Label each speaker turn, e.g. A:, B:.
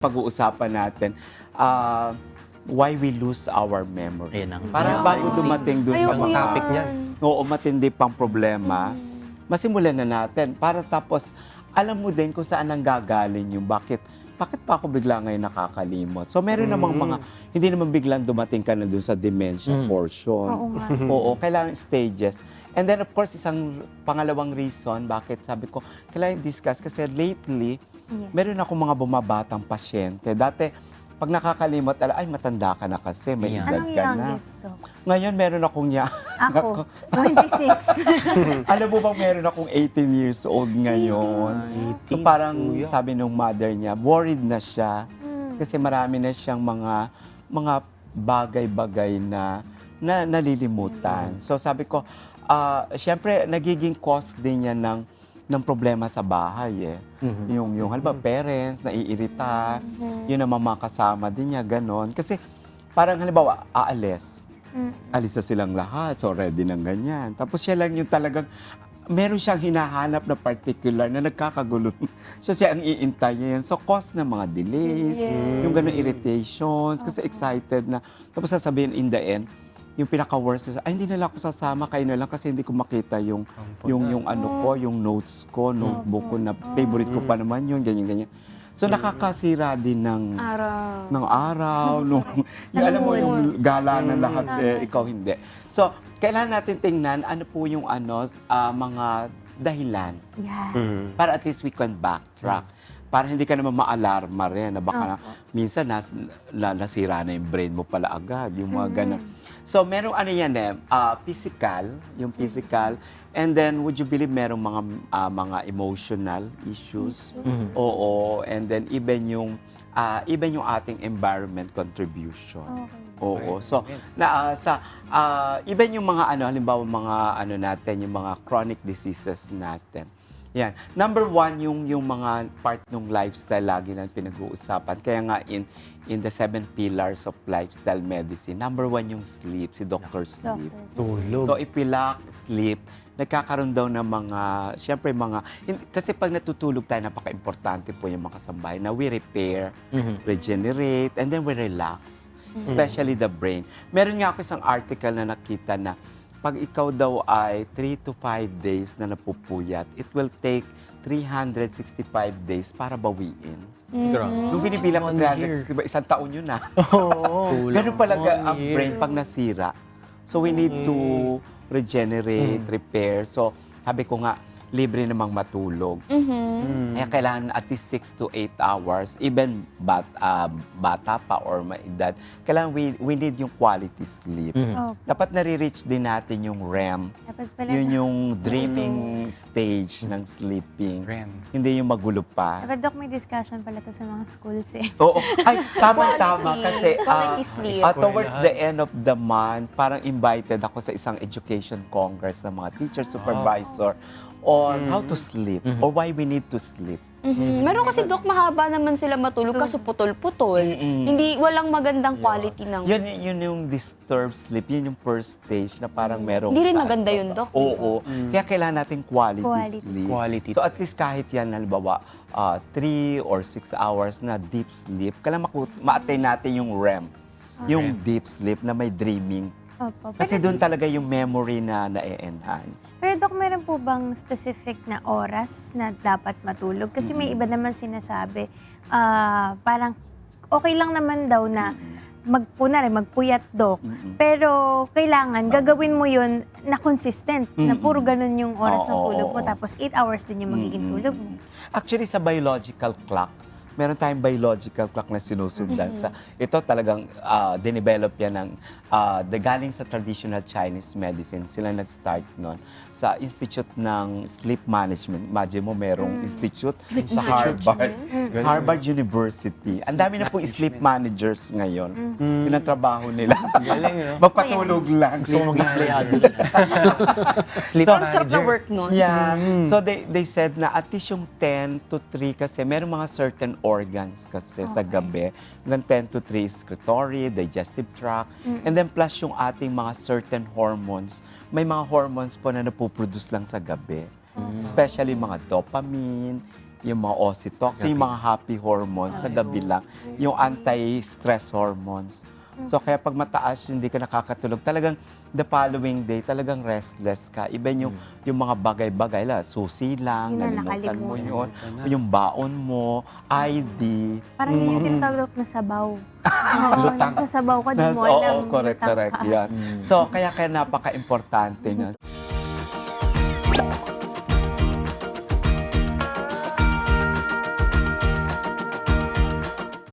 A: pag-uusapan natin, ah, why we lose our memory.
B: Ayan ang
A: Para bago dumating dun sa
C: Ayoko
A: mga
B: topic niyan.
A: oo, matindi pang problema, masimulan na natin. Para tapos, alam mo din kung saan ang gagaling yung bakit bakit pa ako bigla ngayon nakakalimot? So, meron namang mga, hindi naman biglang dumating ka na dun sa dementia
B: Mm.
A: portion.
C: Oo nga.
A: Oo, kailangan stages. And then, of course, isang pangalawang reason bakit sabi ko, kailangan discuss kasi lately,
C: Yeah.
A: meron ako mga bumabatang pasyente. Dati, pag nakakalimot, ala, ay, matanda ka na kasi, may
B: Ayan.
A: edad
C: Anong
A: ka na. Ngayon, meron akong niya.
C: Ako, 26.
A: Alam mo bang meron akong 18 years old ngayon? So parang
B: Kuya.
A: sabi nung mother niya, worried na siya kasi marami na siyang mga mga bagay-bagay na na nalilimutan. So sabi ko, ah, syempre nagiging cause din niya ng ng problema sa bahay eh. Yung yung halimbawa parents naiirita, yun ang mga kasama din niya ganon kasi parang halimbawa aalis,
C: Mm.
A: alis na silang lahat. So, ready ng ganyan. Tapos siya lang yung talagang, meron siyang hinahanap na particular na nagkakagulo. so, siya ang iintayin. So, cause ng mga delays,
C: Yes.
A: yung gano'ng irritations, kasi excited na. Tapos sasabihin in the end, yung pinaka-worst, ay hindi nila ako sasama, kayo na lang kasi hindi ko makita yung, yung, yung ano ko, yung notes ko, notebook ko na favorite ko pa naman yun, ganyan, ganyan. So, nakakasira din ng
C: Araw.
A: ng araw, nung, yung alam mo yung gala na lahat, eh, ikaw hindi. So, kailangan natin tingnan ano po yung ano, ah, mga dahilan
C: Yeah.
B: Mm.
A: para at least we can backtrack. Para hindi ka naman ma-alarma rin na baka na, minsan nas, na, nasira na yung brain mo pala agad, yung mga ganun. So, merong ano yan eh, ah, physical, yung physical, and then would you believe merong mga ah, mga emotional issues? Oo, and then even yung ah, even yung ating environment contribution.
C: Okay.
A: Oo. So, na, ah, sa, ah, even yung mga ano, halimbawa mga ano natin, yung mga chronic diseases natin. Yan. Number one, yung, yung mga part ng lifestyle lagi na pinag-uusapan. Kaya nga in, in the seven pillars of lifestyle medicine, number one yung sleep, si Dr. Sleep.
B: Tulog.
A: So, lack sleep, nagkakaroon daw ng mga, syempre mga, kasi pag natutulog tayo, napaka-importante po yung makasambahay na we repair, regenerate, and then we relax. Especially the brain. Meron nga ako isang article na nakita na pag ikaw daw ay 3 to 5 days na napupuyat, it will take 365 days para bawiin.
B: Grabe.
A: Nung binibilang ko
B: One
A: 365, isang taon yun na.
B: Oo.
A: Ganun
B: One
A: ang brain pag nasira. So we need to regenerate,
B: Mm.
A: repair. So sabi ko nga, libre namang matulog.
B: Mm.
A: Kaya kailangan at least 6 to 8 hours, even bat, ah, bata pa or may edad, kailangan we, we need yung quality sleep.
B: Mm.
C: Oh,
A: Dapat nare-reach din natin yung REM.
C: dapat pala.
A: Yun yung dreaming stage ng sleeping.
B: REM.
A: Hindi yung magulo pa.
C: Dapat, Dok, may discussion pala to sa mga schools eh.
A: Oo. Ay, tama-tama
D: Quality.
A: kasi ah,
D: Quality sleep.
A: ah, towards the end of the month, parang invited ako sa isang education congress ng mga teacher supervisor on how to sleep or why we need to sleep.
D: Mhm. Meron kasi dok mahaba naman sila matulog kaso putol-putol. Hindi walang magandang quality ng
A: Yun, yun yung disturbed sleep. Yun yung first stage na parang merong...
D: Hindi rin maganda yun, Doc.
A: Oo. Kaya kailangan natin quality,
C: Quality.
A: sleep.
B: Quality.
A: So at least kahit yan, halimbawa, 3 or 6 hours na deep sleep, kailangan maku- ma-attain natin yung REM. Yung deep sleep na may dreaming.
C: Opo.
A: Kasi
C: Pero,
A: doon talaga yung memory na na-enhance.
C: pero Dok, meron po bang specific na oras na dapat matulog? Kasi may iba naman sinasabi, ah, parang okay lang naman daw na magpuna rin, magpuyat, Dok.
A: Mm-mm.
C: Pero kailangan, gagawin mo yun na consistent, na
A: Mm-mm.
C: puro ganun yung oras ng
A: Oo,
C: tulog mo.
A: oo.
C: Tapos 8 hours din yung magiging
A: Mm-mm.
C: tulog mo.
A: Actually, sa biological clock, meron tayong biological clock na sinusundan. Sa, ito talagang ah, dinevelop yan ng, ah, the galing sa traditional Chinese medicine. Sila nag-start nun sa Institute ng Sleep Management. Imagine mo, merong institute sa Harvard.
B: Galing.
A: Harvard University. Ang dami na pong sleep managers ngayon. Yun ang trabaho nila.
B: Galing, no?
A: Magpatulog lang.
B: Gusto maging empleyado. Sleep
D: So, ang sarap na
B: manager.
D: work nun.
A: Yeah. So they they said na at least yung 10 to 3 kasi meron mga certain organs kasi sa gabi. Hanggang 10 to 3 is excretory, digestive tract, and then plus yung ating mga certain hormones. May mga hormones po na napoproduce lang sa gabi. Especially mga dopamine, yung mga oxytocin, yung mga happy hormones sa gabi lang, yung anti-stress hormones. So kaya pag mataas, hindi ka nakakatulog, talagang the following day, talagang restless ka. Even yung, yung mga bagay-bagay, la, susi lang,
C: Yun na,
A: nalimutan mo yun, yung baon mo, ID.
C: Parang yun yung tinatawag Dok, na sabaw. Oo,
B: Lutang.
C: nasa sabaw ka, di
A: Nas-
C: mo alam.
A: Oo, correct,
C: lutang
A: correct.
C: ka.
A: Yan. So, kaya kaya napaka-importante na.